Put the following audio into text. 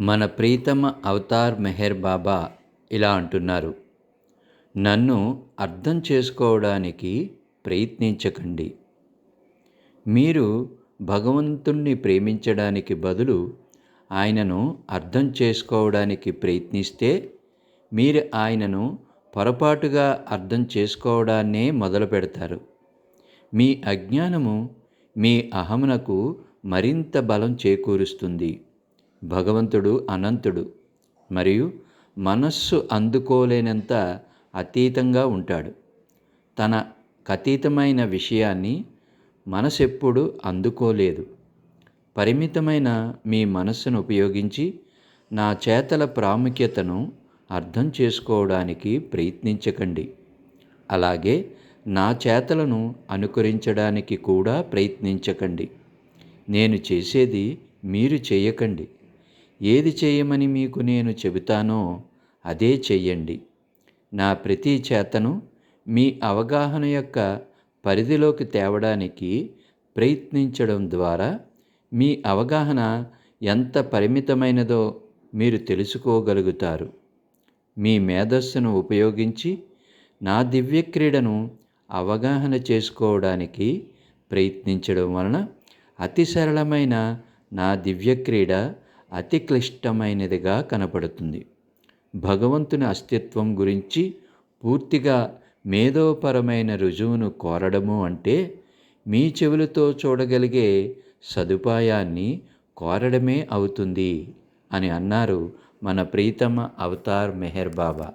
మన ప్రీతమ అవతార్ మెహర్ బాబా ఇలా అంటున్నారు. నన్ను అర్థం చేసుకోవడానికి ప్రయత్నించకండి. మీరు భగవంతుణ్ణి ప్రేమించడానికి బదులు ఆయనను అర్థం చేసుకోవడానికి ప్రయత్నిస్తే మీరు ఆయనను పొరపాటుగా అర్థం చేసుకోవడాన్నే మొదలు పెడతారు. మీ అజ్ఞానము మీ అహమునకు మరింత బలం చేకూరుస్తుంది. భగవంతుడు అనంతుడు. మరియు మనస్సు అందుకోలేనంత అతీతంగా ఉంటాడు. తన కతీతమైన విషయాన్ని మనసెప్పుడు అందుకోలేదు. పరిమితమైన మీ మనస్సును ఉపయోగించి నా చేతల ప్రాముఖ్యతను అర్థం చేసుకోవడానికి ప్రయత్నించకండి. అలాగే నా చేతలను అనుకరించడానికి కూడా ప్రయత్నించకండి. నేను చేసేది మీరు చేయకండి. ఏది చేయమని మీకు నేను చెబుతానో అదే చెయ్యండి. నా ప్రతి చేతను మీ అవగాహన యొక్క పరిధిలోకి తేవడానికి ప్రయత్నించడం ద్వారా మీ అవగాహన ఎంత పరిమితమైనదో మీరు తెలుసుకోగలుగుతారు. మీ మేధస్సును ఉపయోగించి నా దివ్యక్రీడను అవగాహన చేసుకోవడానికి ప్రయత్నించడం వలన అతి సరళమైన నా దివ్యక్రీడ అతి క్లిష్టమైనదిగా కనపడుతుంది భగవంతుని అస్తిత్వం గురించి పూర్తిగా మేధోపరమైన రుజువును కోరడము అంటే మీ చెవులతో చూడగలిగే సదుపాయాన్ని కోరడమే అవుతుంది అని అన్నారు మన ప్రీతమ అవతార్ మెహర్ బాబా.